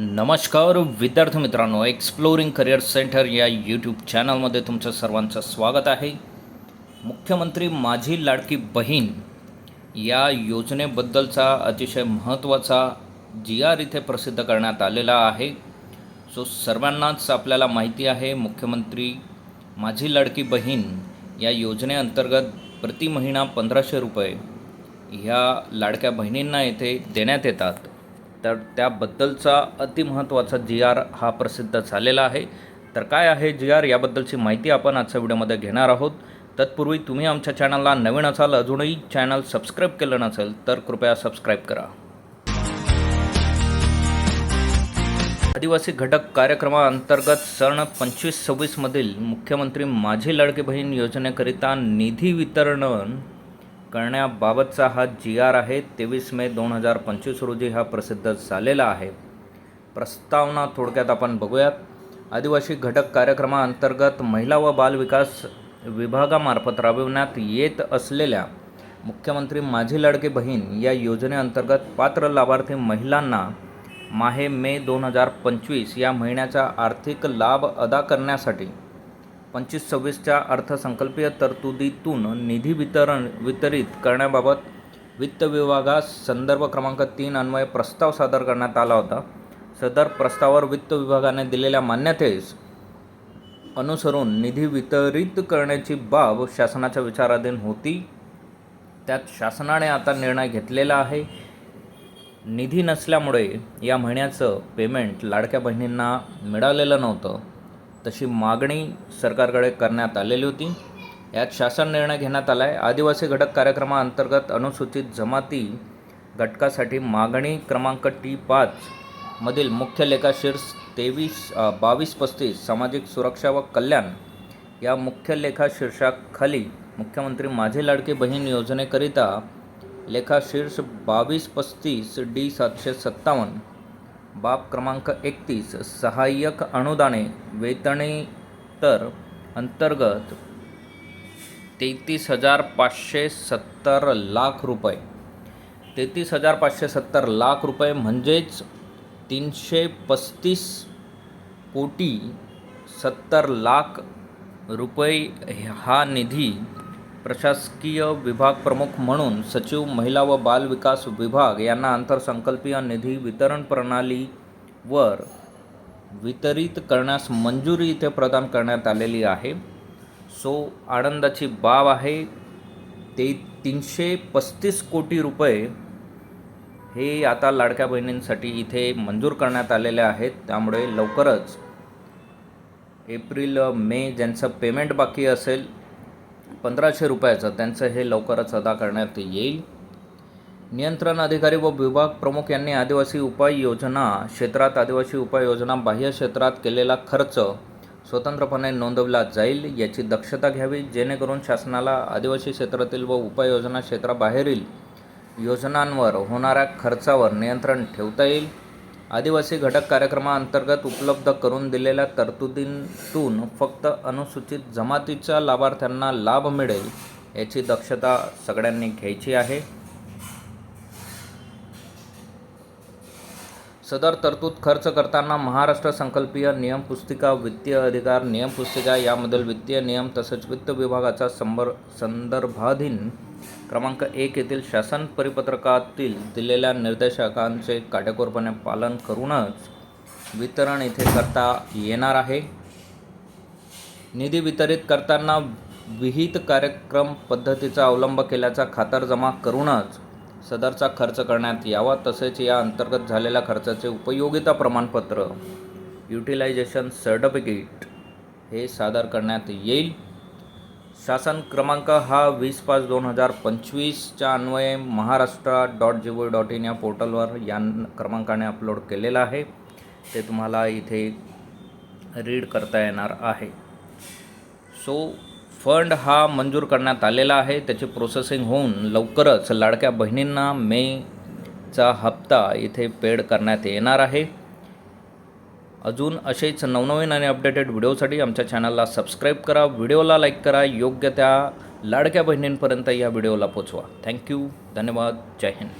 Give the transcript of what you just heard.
नमस्कार विद्यार्थी मित्रांनो एक्सप्लोरिंग करिअर सेंटर या यूट्यूब चॅनलमध्ये तुमचं सर्वांचं स्वागत आहे. मुख्यमंत्री माझी लाडकी बहीण या योजनेबद्दलचा अतिशय महत्त्वाचा जी आर इथे प्रसिद्ध करण्यात आलेला आहे. सो सर्वांनाच आपल्याला माहिती आहे मुख्यमंत्री माझी लाडकी बहीण या योजनेअंतर्गत प्रति महिना पंधराशे रुपये ह्या लाडक्या बहिणींना येथे देण्यात येतात. तर त्याबद्दलचा अतिमहत्त्वाचा जी आर हा प्रसिद्ध झालेला आहे. तर काय आहे जी आर याबद्दलची माहिती आपण आजच्या व्हिडिओमध्ये घेणार आहोत. तत्पूर्वी तुम्ही आमच्या चॅनलला नवीन असाल अजूनही चॅनल सबस्क्राईब केलं नसेल तर कृपया सबस्क्राईब करा. आदिवासी घटक कार्यक्रमाअंतर्गत सण पंचवीस सव्वीसमधील मुख्यमंत्री माझी लाडकी बहीण योजनेकरिता निधी वितरण करण्याबाबतचा हा जी आर आहे तेवीस मे दोन हजार पंचवीस रोजी हा प्रसिद्ध झालेला आहे. प्रस्तावना थोडक्यात आपण बघूयात. आदिवासी घटक कार्यक्रमाअंतर्गत महिला व बालविकास विभागामार्फत राबविण्यात येत असलेल्या मुख्यमंत्री माझी लाडकी बहीण या योजनेअंतर्गत पात्र लाभार्थी महिलांना माहे मे दोन हजार पंचवीस या महिन्याचा आर्थिक लाभ अदा करण्यासाठी पंचवीस सव्वीसच्या अर्थसंकल्पीय तरतुदीतून निधी वितरण वितरित करण्याबाबत वित्त विभागास संदर्भ क्रमांक तीन अन्वय प्रस्ताव सादर करण्यात आला होता. सदर प्रस्तावावर वित्त विभागाने दिलेल्या मान्यतेस अनुसरून निधी वितरित करण्याची बाब शासनाच्या विचाराधीन होती. त्यात शासनाने आता निर्णय घेतलेला आहे. निधी नसल्यामुळे या महिन्याचं पेमेंट लाडक्या बहिणींना मिळालेलं नव्हतं. तशी मागणी सरकारकडे करण्यात आलेली होती. यात शासन निर्णय घेण्यात आला आहे आदिवासी घटक कार्यक्रमाअंतर्गत अनुसूचित जमाती घटकासाठी मागणी क्रमांक टी पाच मधील मुख्य लेखाशीर्ष तेवीस बावीस पस्तीस सामाजिक सुरक्षा व कल्याण या मुख्य लेखाशीर्षाखाली मुख्यमंत्री माझी लाडकी बहीण योजनेकरिता लेखाशीर्ष बावीस पस्तीस डी सातशे सत्तावन्न बाब क्रमांक एकतीस सहाय्यक अनुदाने वेतनेतर अंतर्गत तेहतीस हजार पाचशे सत्तर लाख रुपये. तेहतीस हजार पाचशे सत्तर लाख रुपये म्हणजेच तीनशे पस्तीस कोटी सत्तर लाख रुपये हा निधी प्रशासकीय विभाग प्रमुख म्हणून सचिव महिला व बाल विकास विभाग यांना आंतरसंकल्पीय निधी वितरण प्रणालीवर वितरित करण्यास मंजुरी इथे प्रदान करण्यात आलेली आहे. सो आनंदाची बाब आहे ते तीनशे पस्तीस कोटी रुपये हे आता लाडक्या बहिणींसाठी इथे मंजूर करण्यात आलेले आहेत. त्यामुळे लवकरच एप्रिल मे ज्यांचं पेमेंट बाकी असेल पंधराशे रुपयाचं त्यांचं हे लवकरच अदा करण्यात येईल. नियंत्रण अधिकारी व विभाग प्रमुख यांनी आदिवासी उपाययोजना क्षेत्रात आदिवासी उपाययोजना बाह्य क्षेत्रात केलेला खर्च स्वतंत्रपणे नोंदवला जाईल याची दक्षता घ्यावी जेणेकरून शासनाला आदिवासी क्षेत्रातील व उपाययोजना क्षेत्राबाहेरील योजनांवर होणाऱ्या खर्चावर नियंत्रण ठेवता येईल. आदिवासी घटक कार्यक्रमाअंतर्गत उपलब्ध करून दिलेल्या तरतुदींतून फक्त अनुसूचित जमातीच्या लाभार्थ्यांना लाभ मिळेल याची दक्षता सगळ्यांनी घ्यायची आहे. सदर तरतूद खर्च करताना महाराष्ट्र संकल्पीय नियम पुस्तिका वित्तीय अधिकार नियम पुस्तिका यामधील वित्तीय नियम तसेच वित्त विभागाचा संबर संदर्भाधीन क्रमांक एक येथील शासन परिपत्रकातील दिलेल्या निर्देशकांचे काटेकोरपणे पालन करूनच वितरण येथे करता येणार आहे. निधी वितरित करताना विहित कार्यक्रम पद्धतीचा अवलंब केल्याचा खातरजमा करूनच सदरचा खर्च करण्यात यावा तसेच या अंतर्गत झालेल्या खर्चाचे उपयोगिता प्रमाणपत्र युटिलायझेशन सर्टिफिकेट हे सादर करण्यात येईल. शासन क्रमांक हा वीस पाच दोन हजार पंचवीसच्या अन्वये Maharashtra dot G O dot in या पोर्टलवर या क्रमांकाने अपलोड केलेला आहे. ते तुम्हाला इथे रीड करता येणार आहे. सो फंड हा मंजूर करण्यात आलेला आहे. त्याची प्रोसेसिंग होऊन लवकरच लाडक्या बहिणींना मेचा हप्ता इथे पेड करण्यात येणार आहे. अजून असेच नवनवीन आणि अपडेटेड व्हिडिओसाठी आमच्या चॅनलला सबस्क्राईब करा व्हिडिओला लाईक करा योग्य त्या लाडक्या बहिणींपर्यंत या व्हिडिओला पोचवा. थँक्यू धन्यवाद. जय हिंद.